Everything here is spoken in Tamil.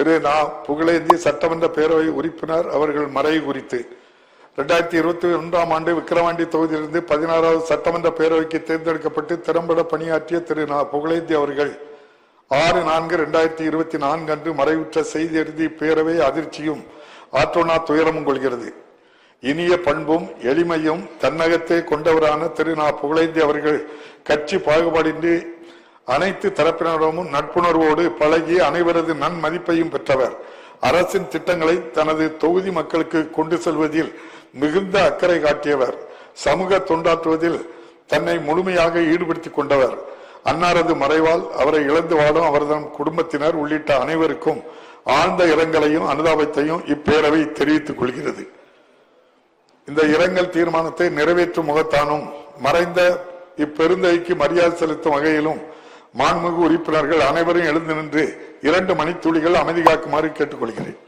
திரு நா புகழேந்தி சட்டமன்ற பேரவை உறுப்பினர் அவர்கள் மறைவு குறித்து. இரண்டாயிரத்தி இருபத்தி ஒன்றாம் ஆண்டு விக்கிரவாண்டி தொகுதியிலிருந்து பதினாறாவது சட்டமன்ற பேரவைக்கு தேர்ந்தெடுக்கப்பட்டு திறம்பட பணியாற்றிய திரு நா புகழேந்தி அவர்கள் ஆறு நான்கு இரண்டாயிரத்தி இருபத்தி நான்கு அன்று மறைவுற்ற செய்தி எழுதி பேரவை அதிர்ச்சியும் ஆற்றோனா துயரமும் கொள்கிறது. இனிய பண்பும் எளிமையும் தன்னகத்தை கொண்டவரான திரு நா புகழேந்தி அவர்கள் கட்சி பாகுபாடின்றி அனைத்து தரப்பினரும் நட்புணர்வோடு பழகி அனைவரது நன்மதிப்பையும் பெற்றவர். அரசின் திட்டங்களை தனது தொகுதி மக்களுக்கு கொண்டு செல்வதில் மிகுந்த அக்கறை காட்டியவர். சமூக தொண்டாற்றுவதில் தன்னை முழுமையாக ஈடுபடுத்திக் கொண்டவர். அன்னாரது மறைவால் அவரை இழந்து வாடும் அவரது குடும்பத்தினர் உள்ளிட்ட அனைவருக்கும் ஆழ்ந்த இரங்கலையும் அனுதாபத்தையும் இப்பேரவை தெரிவித்துக் கொள்கிறது. இந்த இரங்கல் தீர்மானத்தை நிறைவேற்றும் முகத்தானும் மறைந்த இப்பெருந்தைக்கு மரியாதை செலுத்தும் வகையிலும் மாண்புமிகு உறுப்பினர்கள் அனைவரும் எழுந்து நின்று இரண்டு மணித்துளிகள் அமைதி காக்குமாறு கேட்டுக்கொள்கிறேன்.